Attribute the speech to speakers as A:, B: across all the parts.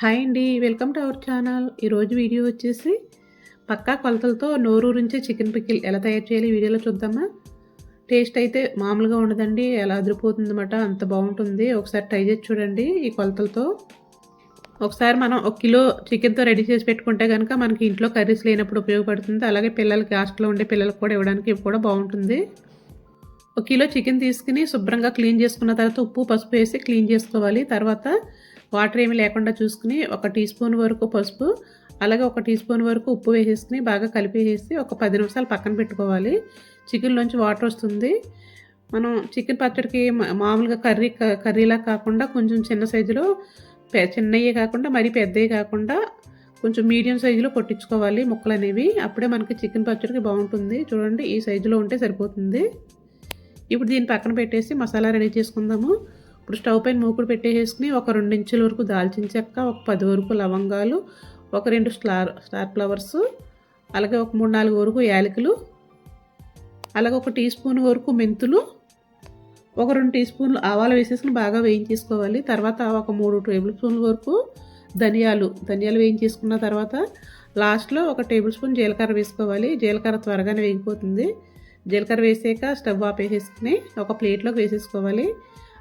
A: Hi అండి welcome to our channel. ఈరోజు video వచ్చేసి పక్కా కొలతలతో నోరూరించే చికెన్ పిక్కిల్ ఎలా తయారు చేయాలి వీడియోలో చూద్దామా? టేస్ట్ అయితే మామూలుగా ఉండదండి ఎలా అదిరిపోతుంది అనమాట అంత బాగుంటుంది. ఒకసారి ట్రై చేసి చూడండి ఈ కొలతలతో. ఒకసారి మనం ఒక కిలో చికెన్తో రెడీ చేసి పెట్టుకుంటే కనుక మనకి ఇంట్లో కర్రీస్ లేనప్పుడు ఉపయోగపడుతుంది. అలాగే పిల్లలకి హాస్టల్లో ఉండే పిల్లలకు కూడా ఇవ్వడానికి కూడా బాగుంటుంది. ఒక కిలో చికెన్ తీసుకుని శుభ్రంగా క్లీన్ చేసుకున్న తర్వాత ఉప్పు పసుపు వేసి క్లీన్ చేసుకోవాలి. తర్వాత వాటర్ ఏమి లేకుండా చూసుకుని ఒక టీ స్పూన్ వరకు పసుపు అలాగే ఒక టీ స్పూన్ వరకు ఉప్పు వేసేసుకుని బాగా కలిపేసి ఒక పది నిమిషాలు పక్కన పెట్టుకోవాలి. చికెన్లోంచి వాటర్ వస్తుంది. మనం చికెన్ పచ్చడికి మామూలుగా కర్రీ క- కర్రీలా కాకుండా కొంచెం చిన్న సైజులో పె- చిన్నవి కాకుండా మరీ పెద్దవి కాకుండా కొంచెం మీడియం సైజులో కొట్టించుకోవాలి ముక్కలు అనేవి అప్పుడే మనకి చికెన్ పచ్చడికి బాగుంటుంది. చూడండి ఈ సైజులో ఉంటే సరిపోతుంది. ఇప్పుడు దీన్ని పక్కన పెట్టేసి మసాలా రెడీ చేసుకుందాము. ఇప్పుడు స్టవ్ పైన మూకుడు పెట్టేసుకుని ఒక రెండు ఇంచుల వరకు దాల్చిన చెక్క ఒక పది వరకు లవంగాలు ఒక రెండు స్టార్ స్టార్ ఫ్లవర్స్ అలాగే ఒక మూడు నాలుగు వరకు యాలకులు అలాగే ఒక టీ స్పూన్ వరకు మెంతులు ఒక రెండు టీ స్పూన్లు ఆవాలు వేసేసుకుని బాగా వేయించేసుకోవాలి. తర్వాత ఒక మూడు టేబుల్ స్పూన్ల వరకు ధనియాలు ధనియాలు వేయించేసుకున్న తర్వాత లాస్ట్లో ఒక టేబుల్ స్పూన్ జీలకర్ర వేసుకోవాలి. జీలకర్ర త్వరగానే వేగిపోతుంది. జీలకర్ర వేసాక స్టవ్ ఆపేసేసుకుని ఒక ప్లేట్లోకి వేసేసుకోవాలి.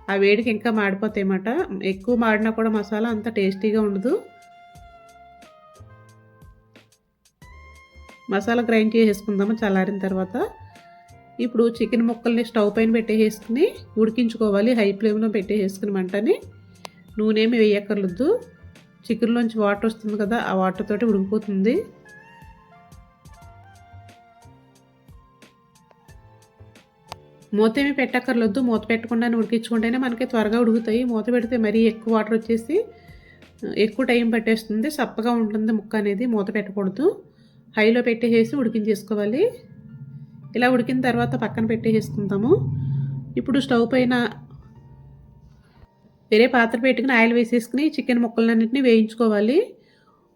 A: ఆ వేడికి ఇంకా మాడిపోతాయి అన్నమాట ఎక్కువ మాడినా కూడా మసాలా అంత టేస్టీగా ఉండదు. మసాలా గ్రైండ్ చేసేసుకుందాము చల్లారిన తర్వాత. ఇప్పుడు చికెన్ ముక్కల్ని స్టవ్ పైన పెట్టేసుకుని ఉడికించుకోవాలి. హై ఫ్లేమ్లో పెట్టేసుకుని మంటని. నూనె ఏమి వేయక్కర్లేదు. చికెన్లోంచి వాటర్ వస్తుంది కదా ఆ వాటర్ తోటి ఉడికిపోతుంది. మూత పెట్టక్కర్లొద్దు. పెట్టక్కర్లేదు మూత పెట్టకుండా ఉడికించుకుంటేనే మనకి త్వరగా ఉడుకుతాయి. మూత పెడితే మరీ ఎక్కువ వాటర్ వచ్చేసి ఎక్కువ టైం పట్టేస్తుంది. సప్పగా ఉంటుంది ముక్క అనేది. మూత పెట్టకూడదు. హైలో పెట్టేసి ఉడికించేసుకోవాలి. ఇలా ఉడికిన తర్వాత పక్కన పెట్టేసుకుంటాము ఇప్పుడు స్టవ్ పైన వేరే పాత్ర పెట్టుకుని ఆయిల్ వేసేసుకుని చికెన్ ముక్కలన్నింటినీ వేయించుకోవాలి.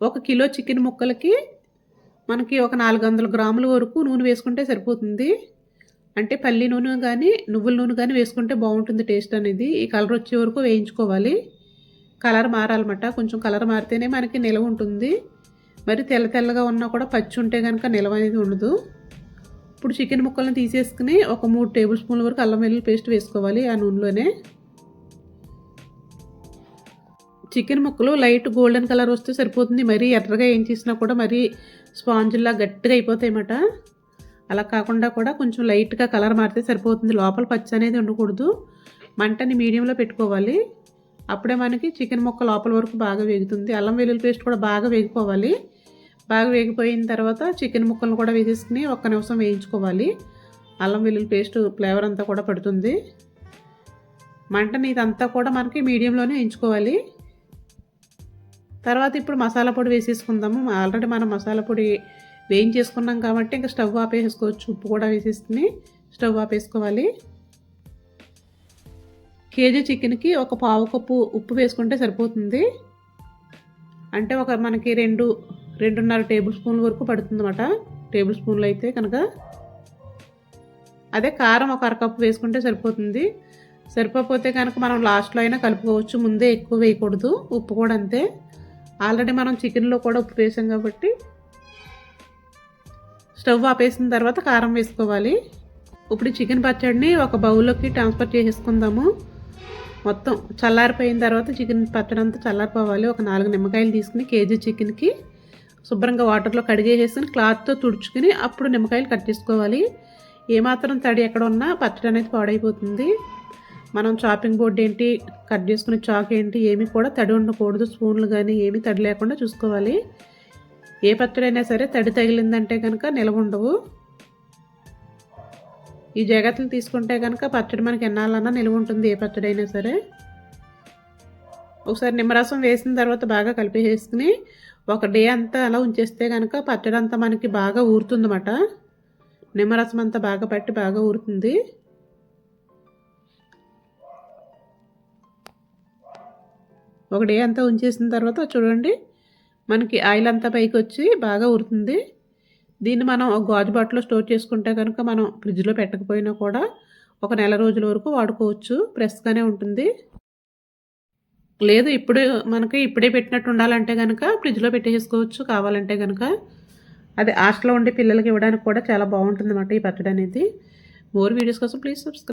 A: ఒక కిలో చికెన్ ముక్కలకి మనకి ఒక నాలుగు వందల గ్రాముల వరకు నూనె వేసుకుంటే సరిపోతుంది. అంటే పల్లి నూనె కానీ నువ్వుల నూనె కానీ వేసుకుంటే బాగుంటుంది టేస్ట్ అనేది. ఈ కలర్ వచ్చే వరకు వేయించుకోవాలి. కలర్ మారాలన్నమాట. కొంచెం కలర్ మారితేనే మనకి నిలవ ఉంటుంది. మరి తెల్ల తెల్లగా ఉన్నా కూడా పచ్చి ఉంటే కనుక నిలవ అనేది ఉండదు. ఇప్పుడు చికెన్ ముక్కలను తీసేసుకుని ఒక మూడు టేబుల్ స్పూన్ల వరకు అల్లం వెల్లుల్లి పేస్ట్ వేసుకోవాలి ఆ నూనెలోనే. చికెన్ ముక్కలు లైట్ గోల్డెన్ కలర్ వస్తే సరిపోతుంది. మరీ ఎర్రగా ఏం చేసినా కూడా మరీ స్పాంజ్లా గట్టిగా అయిపోతాయి అన్నమాట అలా కాకుండా కూడా కొంచెం లైట్గా కలర్ మారితే సరిపోతుంది. లోపల పచ్చ అనేది ఉండకూడదు. మంటని మీడియంలో పెట్టుకోవాలి. అప్పుడే మనకి చికెన్ ముక్క లోపల వరకు బాగా వేగుతుంది. అల్లం వెల్లుల్లి పేస్ట్ కూడా బాగా వేగిపోవాలి. బాగా వేగిపోయిన తర్వాత చికెన్ ముక్కలను కూడా వేసేసుకుని ఒక్క నిమిషం వేయించుకోవాలి. అల్లం వెల్లుల్లి పేస్ట్ ఫ్లేవర్ అంతా కూడా పడుతుంది. మంటని ఇదంతా కూడా మనకి మీడియంలోనే వేయించుకోవాలి. తర్వాత ఇప్పుడు మసాలా పొడి వేసేసుకుందాము. ఆల్రెడీ మనం మసాలా పొడి వేయించేసుకున్నాం కాబట్టి ఇంకా స్టవ్ ఆపేసుకోవచ్చు. ఉప్పు కూడా వేసేసుకుని స్టవ్ ఆపేసుకోవాలి. కేజీ చికెన్కి ఒక పావు కప్పు ఉప్పు వేసుకుంటే సరిపోతుంది. అంటే ఒక మనకి రెండు రెండున్నర టేబుల్ స్పూన్ల వరకు పడుతుంది అన్నమాట టేబుల్ స్పూన్లు అయితే కనుక. అదే కారం ఒక అరకప్పు వేసుకుంటే సరిపోతుంది. సరిపోతే కనుక మనం లాస్ట్లో అయినా కలుపుకోవచ్చు. ముందే ఎక్కువ వేయకూడదు. ఉప్పు కూడా అంతే. ఆల్రెడీ మనం చికెన్లో కూడా ఉప్పు వేసాం కాబట్టి స్టవ్ ఆపేసిన తర్వాత కారం వేసుకోవాలి. ఇప్పుడు చికెన్ పచ్చడిని ఒక బౌల్లోకి ట్రాన్స్ఫర్ చేసేసుకుందాము. మొత్తం చల్లారిపోయిన తర్వాత చికెన్ పచ్చడి అంతా చల్లారిపోవాలి. ఒక నాలుగు నిమ్మకాయలు తీసుకుని కేజీ చికెన్కి శుభ్రంగా వాటర్లో కడిగేసేసుకుని క్లాత్తో తుడుచుకుని అప్పుడు నిమ్మకాయలు కట్ చేసుకోవాలి. ఏమాత్రం తడి ఎక్కడ ఉన్నా పచ్చడి అనేది పాడైపోతుంది. మనం చాపింగ్ బోర్డ్ ఏంటి కట్ చేసుకునే చాక్ ఏంటి ఏమి కూడా తడి ఉండకూడదు. స్పూన్లు కానీ ఏమీ తడి లేకుండా చూసుకోవాలి. ఏ పచ్చడైనా సరే తడి తగిలిందంటే కనుక నిలవ ఉండవు ఈ జాగ్రత్తలు తీసుకుంటే కనుక పచ్చడి మనకి ఎన్నాలన్నా నిల్వ ఉంటుంది ఏ పచ్చడైనా సరే. ఒకసారి నిమ్మరసం వేసిన తర్వాత బాగా కలిపేసుకుని ఒక డే అంతా అలా ఉంచేస్తే కనుక పచ్చడి అంతా మనకి బాగా ఊరుతుందన్నమాట. నిమ్మరసం అంతా బాగా పట్టి బాగా ఊరుతుంది. ఒక డే అంతా ఉంచేసిన తర్వాత చూడండి మనకి ఆయిల్ అంతా పైకి వచ్చి బాగా ఉరుతుంది. దీన్ని మనం గాజు బాటిలో స్టోర్ చేసుకుంటే కనుక మనం ఫ్రిడ్జ్లో పెట్టకపోయినా కూడా ఒక నెల రోజుల వరకు వాడుకోవచ్చు. ఫ్రెష్గానే ఉంటుంది. లేదు ఇప్పుడు మనకి ఇప్పుడే పెట్టినట్టు ఉండాలంటే కనుక ఫ్రిడ్జ్లో పెట్టేసుకోవచ్చు కావాలంటే కనుక అది హాస్టల్లో ఉండే పిల్లలకి ఇవ్వడానికి కూడా చాలా బాగుంటుంది అన్నమాట ఈ పచ్చడి అనేది మోర్ వీడియోస్ కోసం ప్లీజ్ సబ్స్క్రైబ్